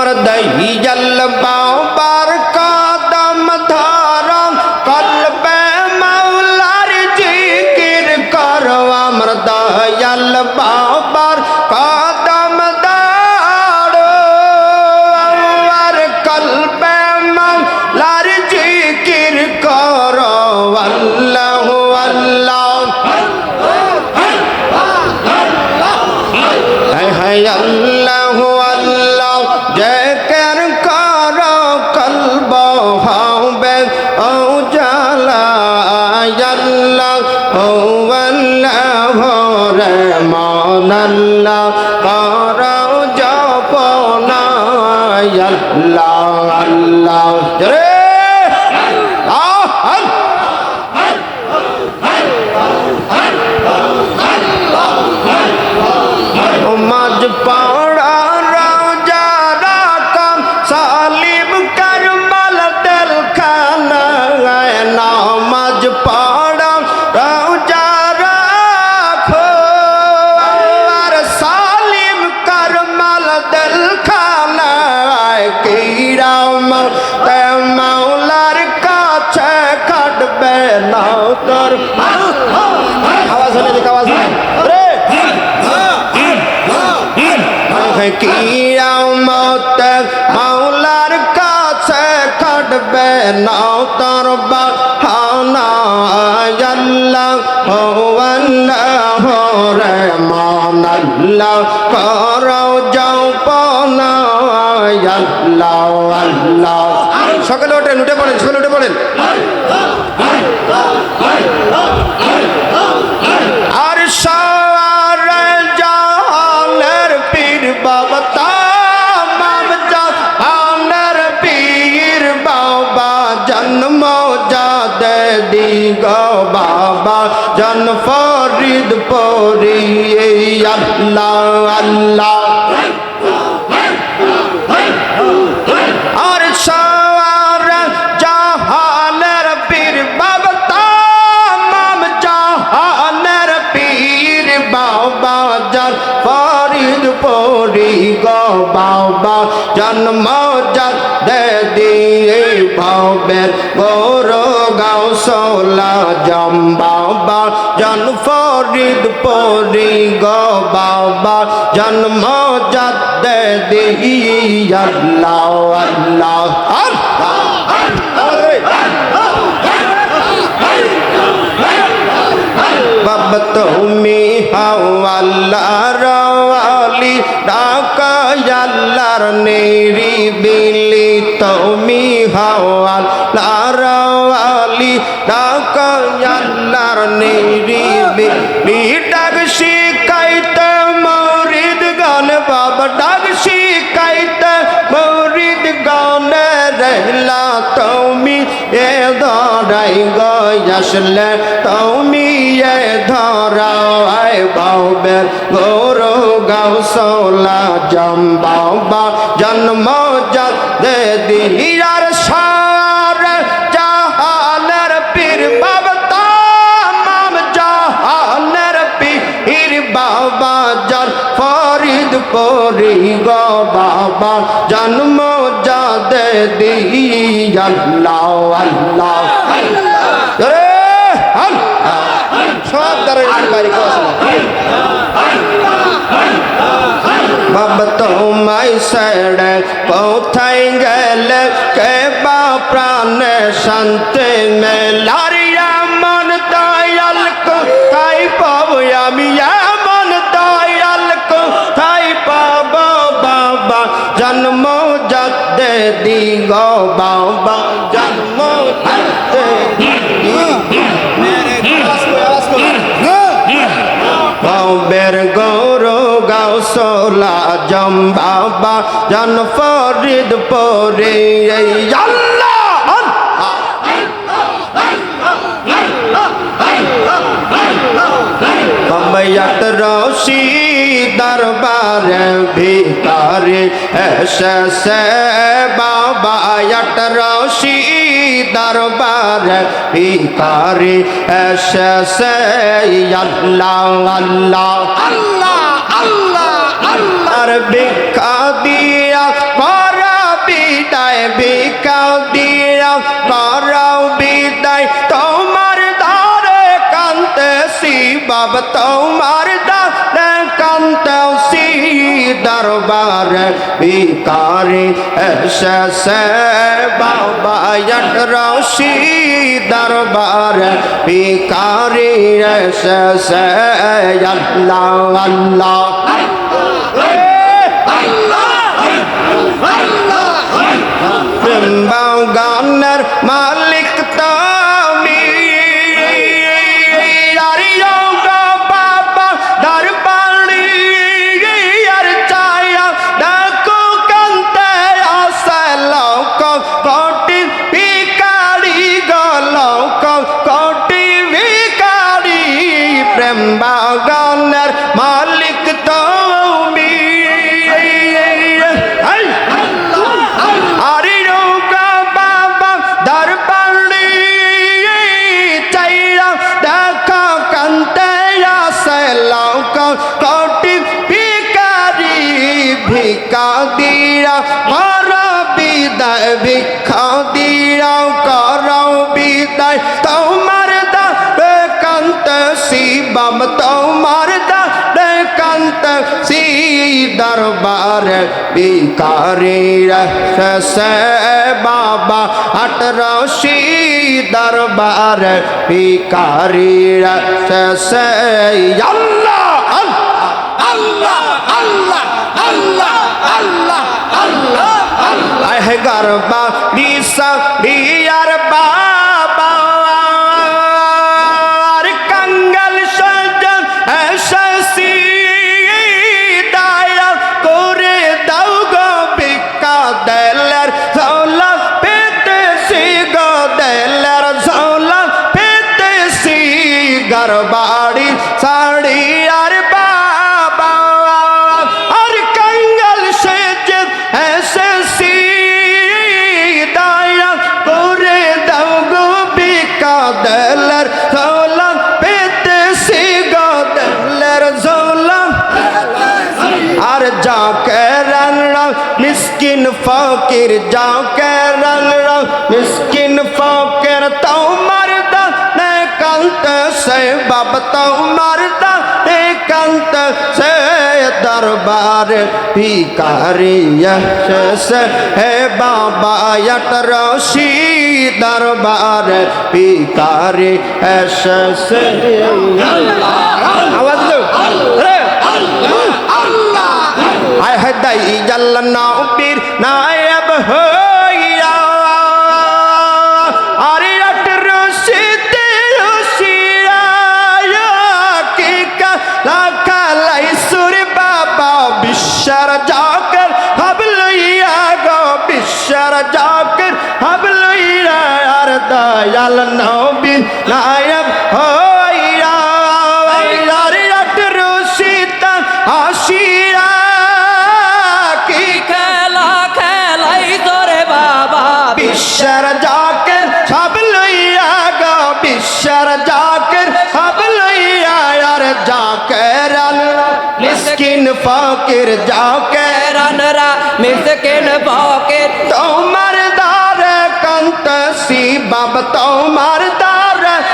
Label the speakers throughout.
Speaker 1: দহি জল আল্লাহ কর জপনা আল্লাহ কিয়ামত। মাওলার কাছে কাটবে নাও তোর বাহানা আল্লাহ ও আল্লাহ রে মান আল্লাহ করো যাও পনা আল্লাহ আল্লাহ। ওঠেন, উঠে পড়েন, সকালে উঠে পড়েন। বাবা জন ফরিদ পরি আল্লাহ আল্লাহ। বাবা জন্ম দে দিয়ে ভাবের গোর গাও সোলা জম বাবা, জন ফরিদ পরি গো বাবা জন্ম দে দিয়ে আল্লাহ আল্লাহ আল্লাহ। বাবা তুমি হাও আল্লাহর আলি ডাকা নেরি বিলি তুমি হাও আল্লাহর আলি ডাকা আল্লাহর নেরি বিলি ডাক শিকাইতে মরিদ গান বাবা ডাক শিকাইতে মরিদ গান রহলা তুমি এ ধরাই গয়াসলে তুমি এ ধরাই বাউবের গোর গাও সোলা জম বাবা জন্ম দে দিয়ার ফরিদ পরি গো বাবা, জন্ম যাদে দি আল্লাহ আল্লাহ রে আল্লাহ। সব দ্বারা বাইরে বাবা তোমায় সেড়ে কোথায় গেলে? কে বা প্রাণ শান্তি মেলারিয়া বাবা জন্ম যাতে বের গৌর গাও সোলা জম বাবা জন ফরিদ পরে কময়ত রশি দরবার ভিকারে এসে বাবা রশি দরবার ভিকারে এসে আল্লাহ আল্লাহ আল্লাহ আল্লাহ আল্লাহ। ভিক্ষা দিয়া ভিক্ষা দিয়াও করাও বিদায়। তোমার দ্বারে কান্তেছি বাবা, তোমার দ্বারে দরবার ভিকারি এসে বাবা রশি দরবার ভিকারি এসে আল্লাহ আল্লাহ। গানের দরবার বিকারি সে বাবা আটরশি দরবার বিকারি সে আল্লাহ আল্লাহ আল্লাহ আল্লাহ আল্লাহ আল্লাহ আহ গরবা দিশা ফকির যাকে রানরা মিসকিন ফকির তোমার দানে কান্ত সে বাবা তোমার দানে কান্ত সে দরবার ভিকারি সে হে বাবা রশি দরবার ভিকারি সে আওয়াজ দো আয় হদাই জাল্লা নবীর নায়ব হইয়া। আরে আট রশিতে কি কালা কালাই সুর বাবা বিশ্বর জাকর হাবলইয়া গো বিশ্বর জাকর হাবলইয়া আর দয়াল নবীর নায়ব হইয়া বিশ্বের জাকের সব লইয়া গো, বিশ্বের জাকের সব লইয়া, আর জাকের মিসকিন ফকির, জাকের
Speaker 2: আনরা মিসকিন ফকির।
Speaker 1: তোমার দারে কন্ত সি বাব তোমার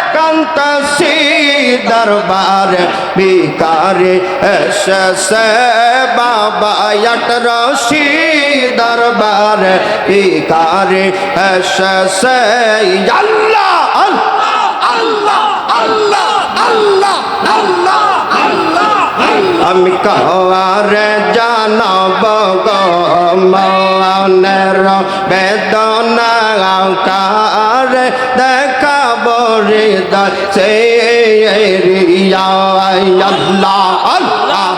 Speaker 1: দ্বারে কান্ত সি দরবার বিকারে এসে বাবা রশি দরবার বিকারে এসে আমি কহার জানব গো বেদনা কার দেখাব হৃদয় সে আল্লাহ আল্লাহ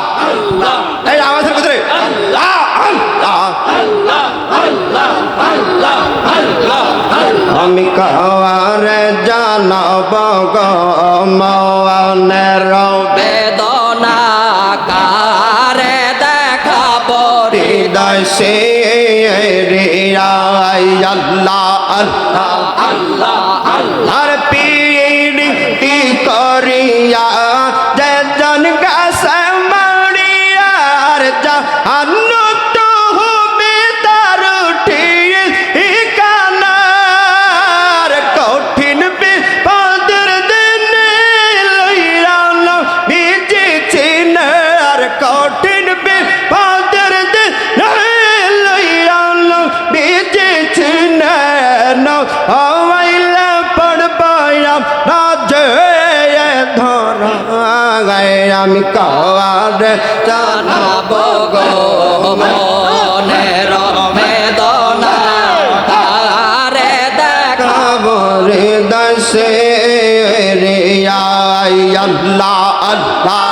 Speaker 1: আমি কহার জানব গো
Speaker 2: বেদনা কারে দেখাবো রে
Speaker 1: হৃদয় সে আল্লাহ আল্লাহ
Speaker 2: আল্লাহ
Speaker 1: আমি কার
Speaker 2: জানাব গো মনের বেদনা আরে দেখাব
Speaker 1: রে দশে রে আল্লাহ আল্লাহ।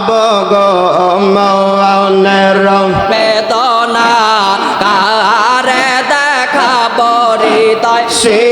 Speaker 1: পাব গো মনের
Speaker 2: বেদনা কারে দেখাব
Speaker 1: রে তাই সে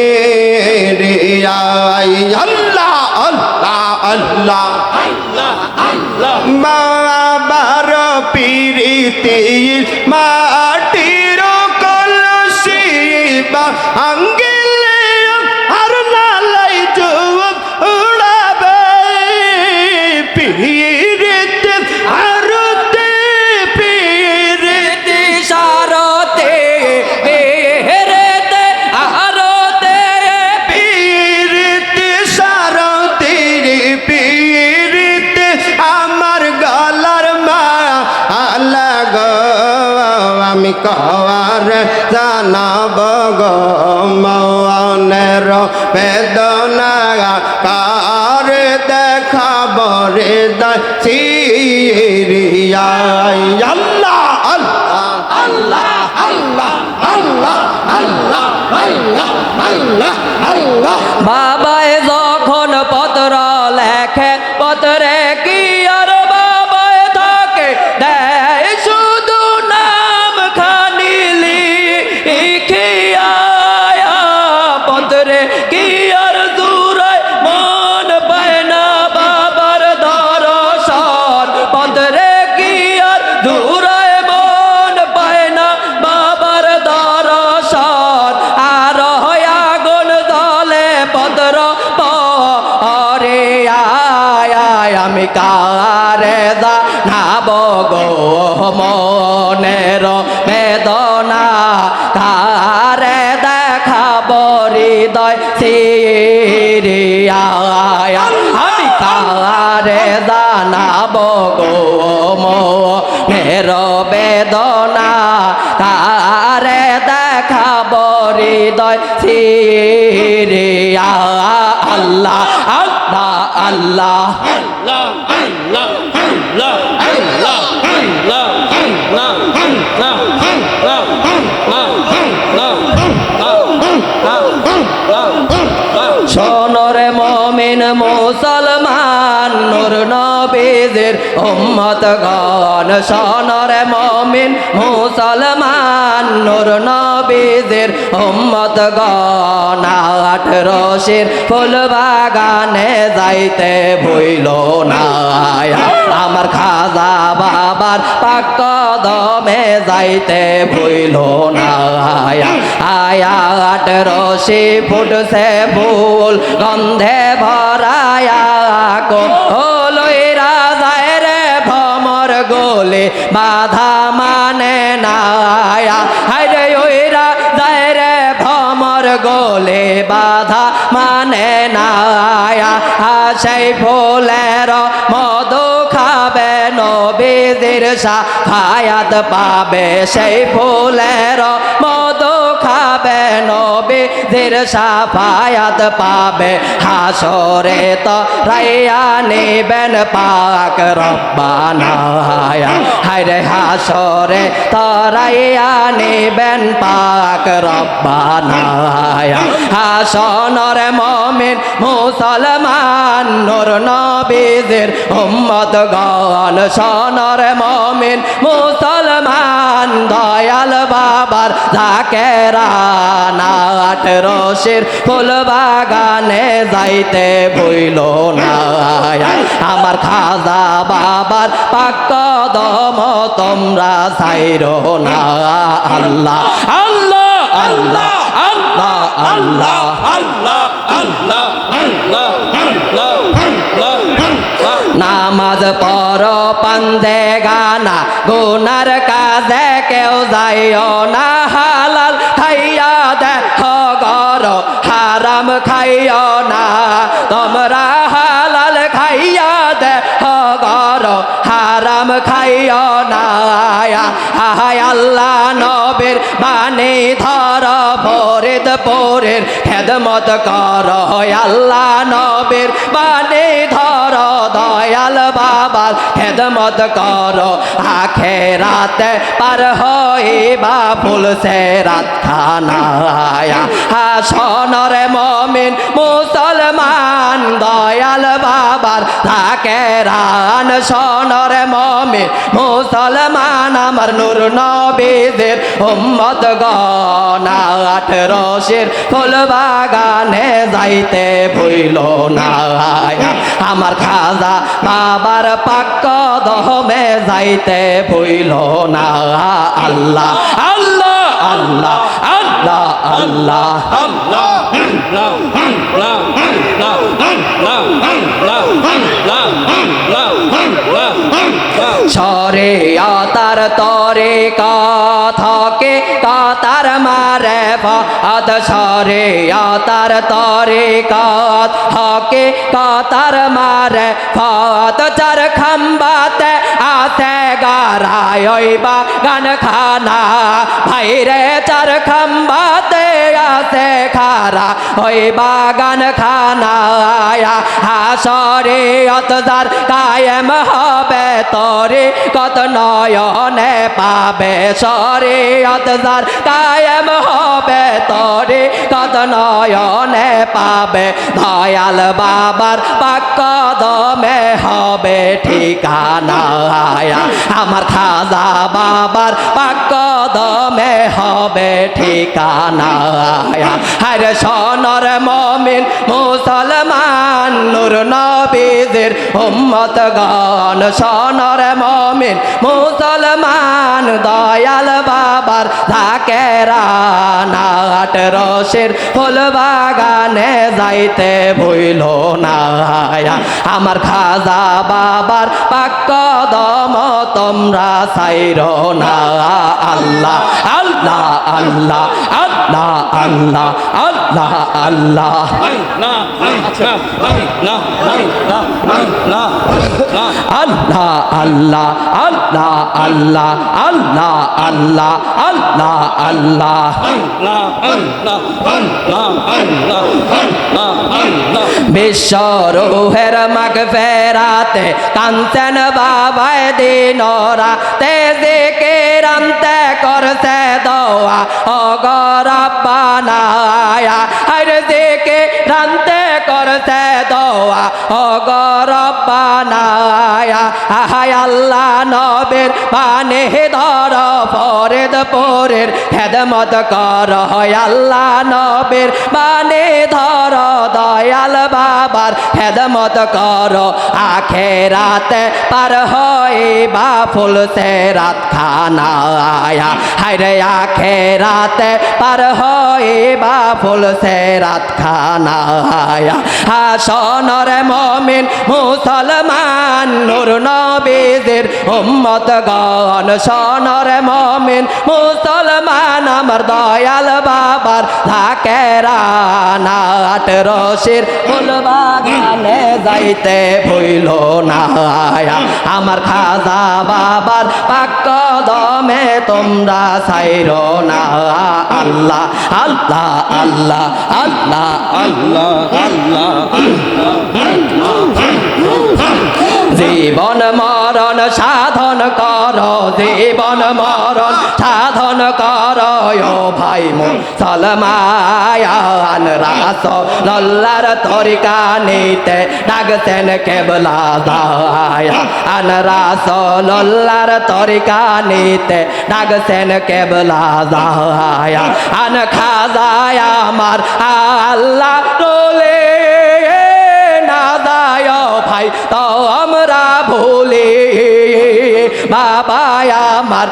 Speaker 1: কওয়ার জানাব গো মনের বেদনা কার দেখাব রে সিরিয়াই আল্লাহ আল্লাহ আল্লাহ আল্লাহ আল্লাহ আল্লাহ আল্লাহ আল্লাহ আল্লাহ।
Speaker 2: কারে দা নাব গো মনের বেদনা। কারে দেখাব হৃদয় সিরিয়া আমি কারে দা জানাব গো মের বেদনা। কারে দেখাব হৃদয় সিরিয়া আল্লাহ আল্লাহ আল্লাহ নূর নবীদের উম্মত গণ সোনরে মমিন মুসলমান নূর নবীদের উম্মত গণ আট রশির ফুল বাগানে যাইতে ভইল না। আমার খাজা বাবার পাক দমে যাইতে ভইল না। আয়া আট রশি ফুটছে ফুল গন্ধে ভরায়া গোলে বাধা মানে নায়া সেই ফুলের মধু খাবে নবীদের সাফায়াত পাবে সেই ফুলের নবীদের সাফায়াত পাবে। হাসরে তো রাইয়া নিবেন পাক রব্বানা। হায়রে হাসরে তো রাইয়া নিবেন পাক রব্বানা। হাসনর মমিন, মুসলমান, নূর নবীদের উম্মত গণ। সনর মমিন, মুসলমান দয়াল বাবার ঝাকেরা নাট রশির ফুল বাগানে যাইতে ভইল না। আমার খাজা বাবার পাক দম তোমরা সাইর না। আল্লাহ আল্লাহ আল্লাহ আল্লাহ আল্লাহ
Speaker 3: আল্লাহ আল্লাহ আল্লাহ আল্লাহ
Speaker 2: নামাজ পান্দে গানা গুনার কাজে কেউ যাইও না, হালাল খাইয়া দে হগর হারাম খাইও না। তোমরা হালাল খাইয়া দে হগর হারাম খাইও না। আহায় আল্লাহ নবীর মানে ধর ফরিদ পরের খেদমত কর। আল্লাহ নবীর বাণী ধর। দয়াল বাবার খেদমত কর। আখে রাতে পার হইবা ফুল সে রাত খানায়া হাসনর মমিন মুসলমান, দয়াল বাবার থাকে রান সনর মমিন মুসলমান, আমার নূর নবীদের উম্মত গনা আঠেরো শির ফুল বাগানে যাইতে ভুইল না আমার খাজা রাজা বাবার পাক দহমে যাইতে ভইল না আল্লাহ আল্লাহ আল্লাহ আল্লাহ আল্লাহ
Speaker 3: আল্লাহ
Speaker 2: সরে তার তরে কথকে কাতার মারে পদ সরে তার তরে কত হকে কাতার মারে পদ চার খাম্বাতে আসে গারায় বা গান খানা ভাইরে চার খাম্বাতে আসে খারা, ওই বাগান খানা হাসরে অতদার কায়েম হবে তরে, কত নয়নে পাবে সরে। অতদার কায়েম হবে তরে, কত নয়নে পাবে। দয়াল বাবার পাক দমে হবে ঠিকানা আমার খাজা বাবার পাক দমে হবে ঠিকানা আয়া। হরে সনর মমিন মুসলমান নূর নবীদের উম্মত গান সনর মমিন মুসলমান দয়াল বাবার থাকে রানাট রসের ফুল বাগানে যাইতে ভইল না। আমার খাজা বাবার পাক্ক দম তোমরা সাইর না। আল্লাহ আল্লাহ আল্লাহ আল্লাহ আল্লাহ আল্লাহ আল্লাহ। আল্লাহ আল্লাহ আল্লাহ আল্লাহ। আল্লাহ আল্লাহ আল্লাহ আল্লাহ
Speaker 3: আল্লাহ।
Speaker 2: বিশ্বরোহের মগ ফেরাতে কান্তন বাবায় দিনরা তে দেখে রামতে করতে দোয়া। অগরাবানায়া হর দেখে রামতে করতে দোয়া। অগরব্বানায়া আহায় আল্লাহ নবের পানে ধর, ফরেদ পরের খেদমত কর, হয় আল্লাহ নবের বানে ধর, দয়াল বাবার খেদমত কর আখে রাতে পার হয় বা ফুল সে রাত খানায়া হায়রে আখে রাতে পার হয় বা ফুল সে রাত খানায়া হাসনর মমিন মুসলমান, নূর নবীদের উম্মত গণ। সনর মমিন মুসলমান, আমার দয়াল বাবার থাকে রানাট রসির ফুল বাগানে যাইতে ভইল না আমার খাজা বাবার পাক দমে তোমরা সাইর না আল্লাহ আল্লাহ আল্লাহ আল্লাহ
Speaker 3: আল্লাহ আল্লাহ।
Speaker 2: জীবন মরণ সাধন কর, জীবন মরণ সাধন কর ভাই মুসলমান রাস, লল্লার তরিকা নিতে ডাকতেন কেবলা দায়া আন রাস, লল্লার তরিকা নিতে ডাকতেন কেবলা দায়া আন খাজায় আমার আল্লাহ রোলে ভাই তো আমরা ভুলি। বাবা আমার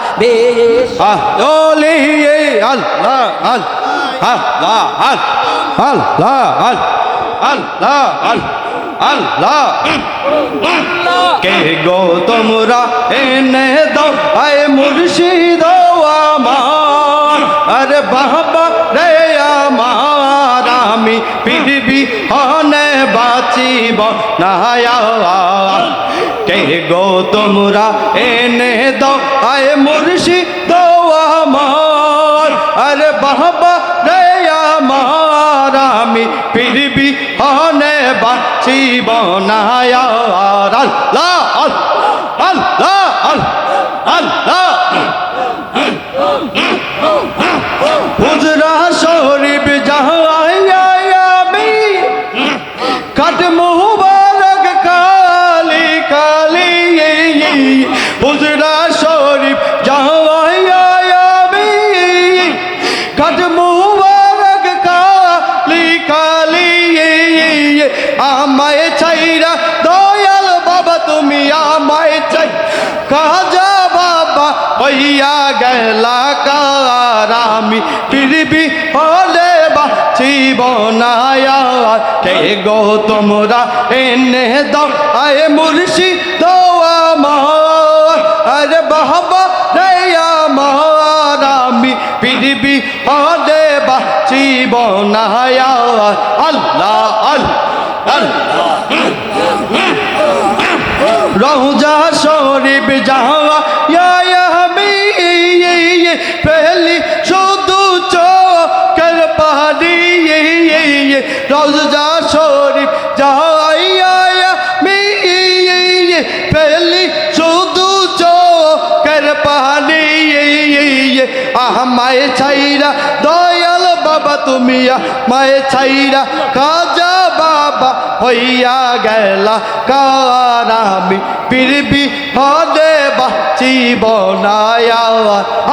Speaker 3: কে গো তোমরা এনে দাও আয় মুর্শিদ? না কে গো তোমরা এনে দাও, আয় মুর্শিদ আমার, আরে বাবা রে আমার, আমি পৃথিবী হনে বাঁচিব না আল্লাহ আল্লাহ আল্লাহ হুজরা হইয়া গেলা কারামি পৃথিবী হলে বাঁচিব না। কে গো তোমরা? এনে দাও। আয় মুর্শি দাও আমার। আরে বাবা রে পৃথিবী হলে বাঁচিব না। আল্লাহ আল্লাহ আল্লাহ। ছাইরা দয়াল বাবা তুমি মায়ে ছাইরা কাজা বাবা হইয়া গেলা। কারামি পৃথিবী হদে বাঁচিব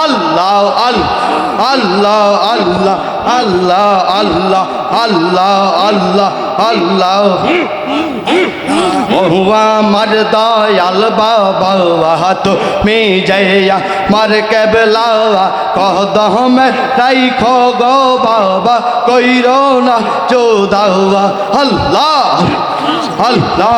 Speaker 3: আল্লাহ আল্লাহ আল্লাহ আল্লাহ আল্লাহ আল্লাহ আল্লাহ আল্লাহ দয়াল বাবা তো মে জয়া মার কেবলা কদহ মে তাই খো গো বাবা, কইরো না চোদাওয়া। আল্লাহ আল্লাহ।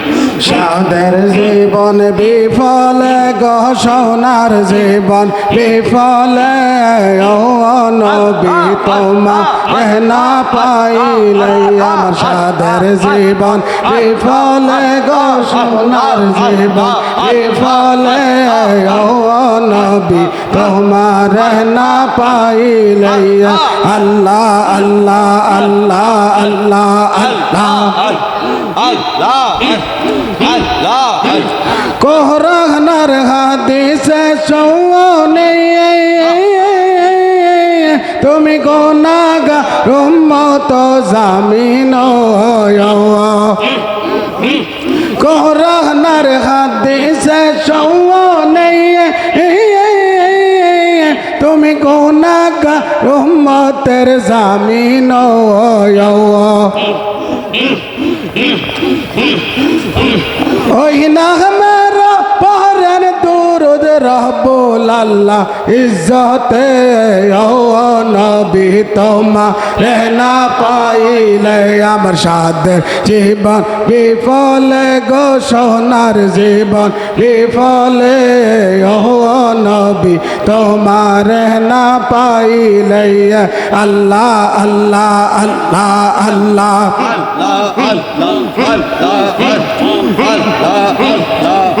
Speaker 4: সাদের জীবন বিফলে গো সোনার জীবন বিফলে নবী পাইলে আমার সাদের জীবন বিফলে গো সোনার জীবন বিফলে নবী তোমার না পাইলে আল্লাহ আল্লাহ আল্লাহ। আল্লাহ আল্লাহ
Speaker 3: আল্লাহ। আল্লাহ
Speaker 4: কোহরানার হাদিসে সৌনে তুমি গোনাগা রুম্মত জামিন কোহরানার হাদিসে সৌনে তুমি গোনাগা রুম্মতের জামিন ওই না রহবুল আল্লাহ ইজ্জতে নবী তোমা রেনা পাইলে আমার সাদের জীবন, বিফলে গো সোনার জীবন, বিফলে নবী তোমার না পাইলে আল্লাহ আল্লাহ। আল্লাহ আল্লাহ
Speaker 3: আল্লাহ আল্লাহ আল্লাহ আল্লাহ আল্লাহ।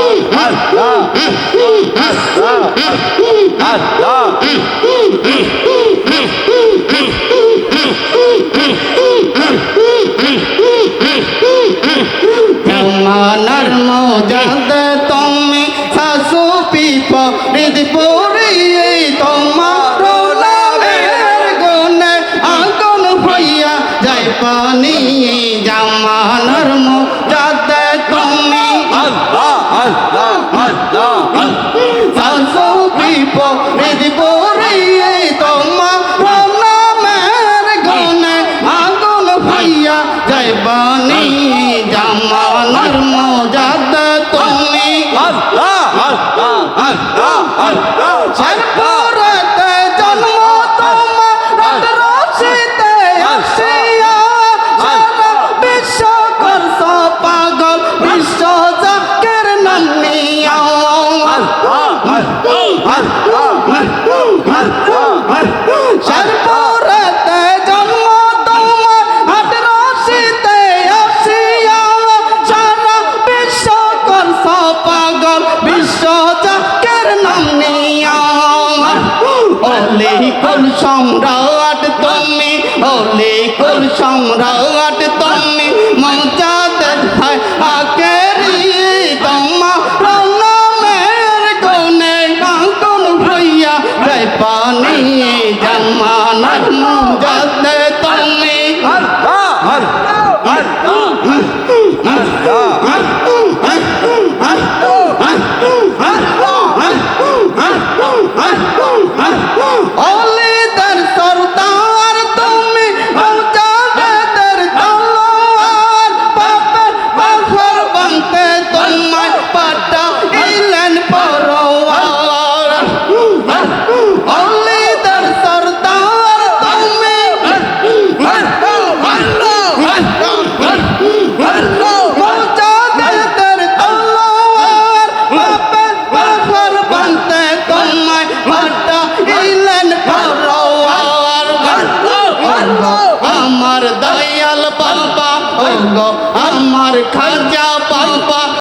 Speaker 5: মানা তুমি অলি কুল সম্রাট?